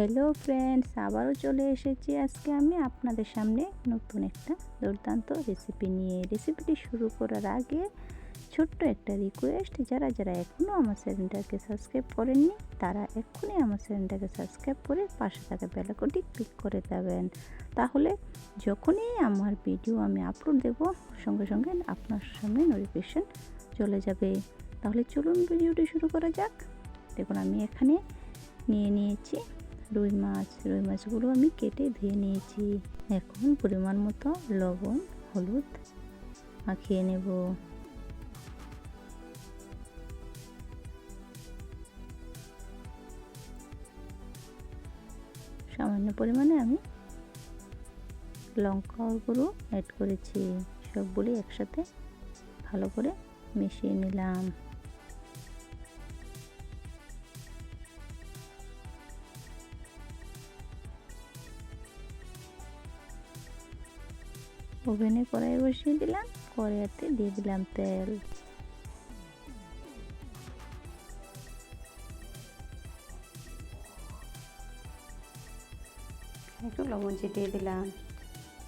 Hello friends আবারও চলে এসেছি আজকে আমি আপনাদের সামনে নতুন একটা দুর্দান্ত রেসিপি নিয়ে। রেসিপিটি শুরু করার আগে ছোট্ট একটা রিকোয়েস্ট যারা যারা এখনও আমার চ্যানেলটাকে সাবস্ক্রাইব করেননি, তারা এক্ষুনি আমার চ্যানেলটাকে সাবস্ক্রাইব করে পাশে থাকা বেলাকটি ক্লিক করে দেবেন। তাহলে যখনই আমার ভিডিও আমি আপলোড দেব, সঙ্গে সঙ্গে আপনার সামনে নোটিফিকেশন চলে যাবে। তাহলে চলুন ভিডিওটি শুরু করা যাক। দেখুন, আমি এখানে নিয়ে নিয়েছি রুই মাছ, রুই মাছগুলো আমি কেটে ধুয়ে নিয়েছি। এখন পরিমাণ মতো লবণ, হলুদ মাখিয়ে নেব। সামান্য পরিমাণে আমি লঙ্কা গুঁড়ো অ্যাড করেছি। সবগুলি একসাথে ভালো করে মিশিয়ে নিলাম। ওভেনে কড়াই বসিয়ে দিলাম, কড়াইতে দিয়ে দিলাম তেল। একটু লবণ চিটিয়ে দিলাম।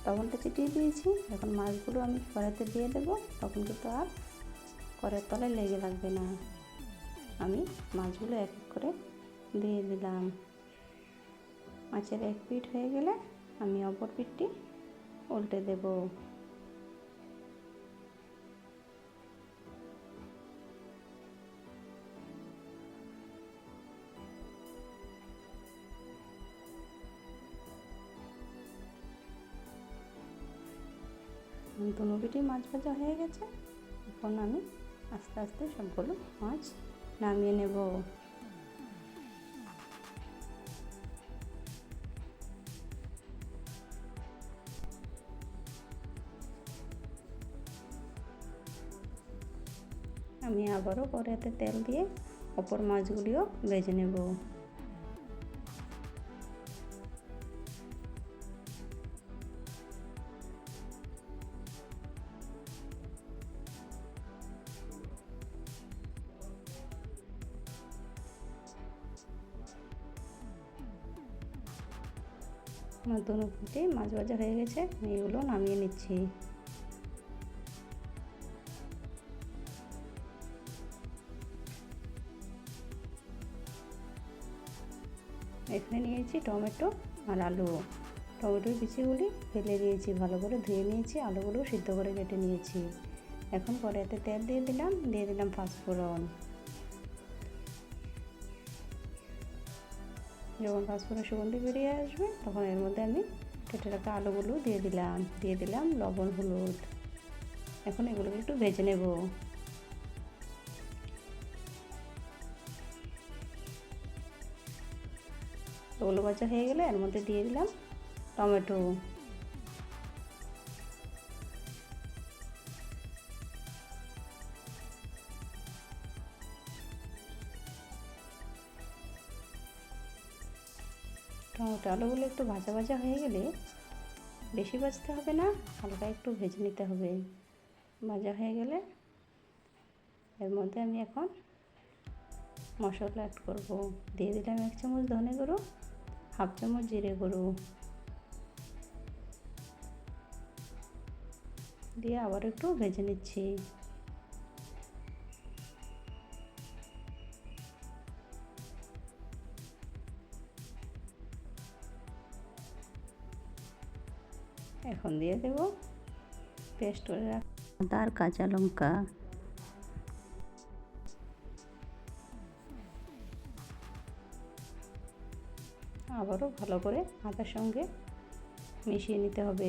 লবণটা চিটিয়ে দিয়েছি, এখন মাছগুলো আমি কড়াইতে দিয়ে দেব। তখন কিন্তু আর কড়াইয়ের তলায় লেগে লাগবে না। আমি মাছগুলো এক এক করে দিয়ে দিলাম। মাছের এক পিঠ হয়ে গেলে আমি অপর পিঠটি উল্টে দেব। পিঠে মাছ ভাজা হয়ে গেছে। এখন আমি আস্তে আস্তে সবগুলো মাছ নামিয়ে নেব। আমি আবারও কড়াইতে তেল দিয়ে অপর মাছগুলিও ভেজে নেব। আমার দুনো পিঠে মাছ ভাজা হয়ে গেছে, আমি এগুলো নামিয়ে নিচ্ছি। এখানে নিয়েছি টমেটো আর আলু। টমেটোর বিচিগুলি ফেলে দিয়েছি, ভালো করে ধুয়ে নিয়েছি, আলুগুলো সিদ্ধ করে কেটে নিয়েছি। এখন পরে কড়াইতে তেল দিয়ে দিলাম দিয়ে দিলাম পাঁচফোড়ন। যখন পাঁচফোড়ন সুগন্ধি বেরিয়ে আসবে, তখন এর মধ্যে আমি কেটে রাখা আলুগুলো দিয়ে দিলাম। দিয়ে দিলাম লবণ, হলুদ। এখন এগুলোকে একটু ভেজে নেব। ওগুলো ভাজা হয়ে গেলে এর মধ্যে দিয়ে দিলাম টমেটো। টমেটো আলুগুলো একটু ভাজা ভাজা হয়ে গেলে বেশি ভাজতে হবে না, হালকা একটু ভেজে নিতে হবে। ভাজা হয়ে গেলে এর মধ্যে আমি এখন মশলা অ্যাড করব। দিয়ে দিলাম এক চামচ ধনে গুঁড়ো। হাফ চামচ জিরে গুঁড়ো দিয়ে আবার একটু ভেজে নিচ্ছি। এখন দিয়ে দেব পেস্ট করে রাখ। আদা কাঁচা লঙ্কা। আবারও ভালো করে আদার সঙ্গে মিশিয়ে নিতে হবে।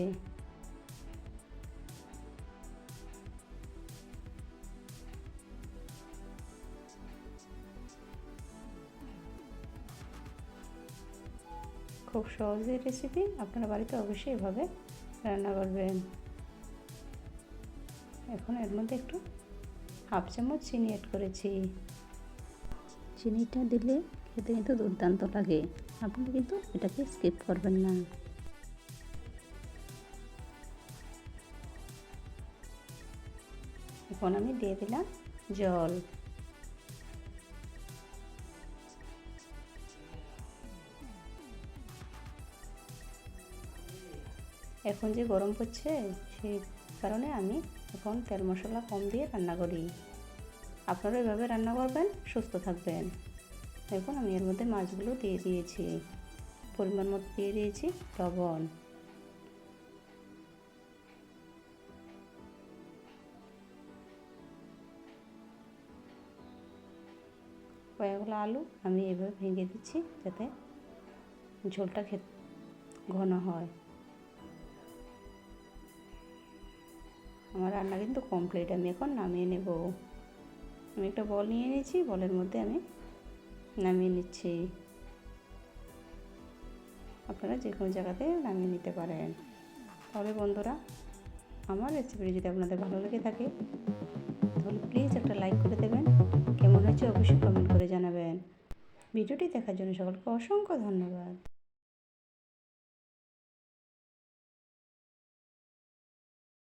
খুব সহজেই রেসিপি আপনারা বাড়িতে অবশ্যই এভাবে রান্না করবেন। এখন এর মধ্যে একটু হাফ চামচ চিনি অ্যাড করেছি। চিনিটা দিলে খেতে কিন্তু দুর্দান্ত লাগে। আপনি কিন্তু এটাকে স্কিপ করবেন না। এখন আমি দিয়ে দিলাম জল। এখন যে গরম পড়ছে সেই কারণে আমি এখন তেল মশলা কম দিয়ে রান্না করি। আপনারা এভাবে রান্না করবেন, সুস্থ থাকবেন। এখন আমি এর মধ্যে মাছগুলো দিয়ে দিয়েছি। পরিমাণ মতো দিয়ে দিয়েছি লবণ। কয়েকগুলো আলু আমি এভাবে ভেঙে দিচ্ছি যাতে ঝোলটা খেতে ঘন হয়। আমার রান্না কিন্তু কমপ্লিট আমি এখন নামিয়ে নেব। আমি একটা বল নিয়ে নিয়েছি, বলের মধ্যে আমি নামিয়ে নিচ্ছি। আপনারা যে কোনো জায়গাতে নামিয়ে নিতে পারেন। তবে বন্ধুরা, আমার রেসিপিটি যদি আপনাদের ভালো লেগে থাকে, তাহলে প্লিজ একটা লাইক করে দেবেন। কেমন হয়েছে অবশ্যই কমেন্ট করে জানাবেন। ভিডিওটি দেখার জন্য সকলকে অসংখ্য ধন্যবাদ।